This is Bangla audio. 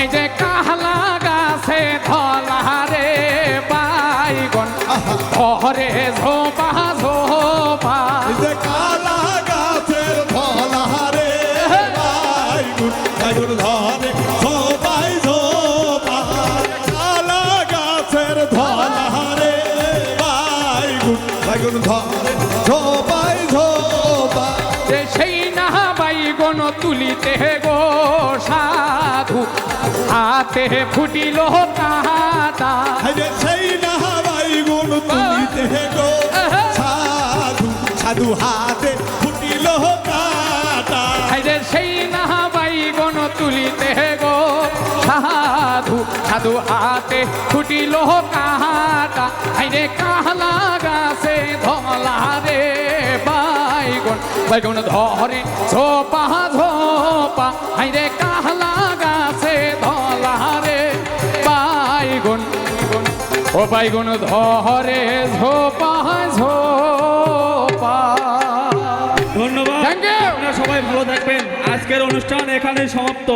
এই যে কাহলা গাছে ধলা রে বাইগন ধরে ঝোপা ঝোপা। যে কালা গাছের ধলা রে বাইগুন বাইগুন ধরে সবাই কালা গাছের ধলা রে বাইগুন বাইগুন ধরে সবাই যে সেই না বাইগন তুলিতে গো সাধু হাতে ফুটিল হাইরে সেই না বাইগুন তুলিতে গো সাধু সাধু হাতে ফুটিল কাটা হাইরে সেই না বাইগন তুলিতে গো সাধু সাধু হাতে ফুটিল কাটা হাইরে কাহলা গাছে ধলা রে বাইগন বাইগন ধরে ঝোপা ঝোপা হাইরে কাহলা ও বাইগন ধরে ঝোপা ঝোপা। ধন্যবাদ. সবাই ভালো থাকবেন। আজকের অনুষ্ঠান এখানে সমাপ্ত।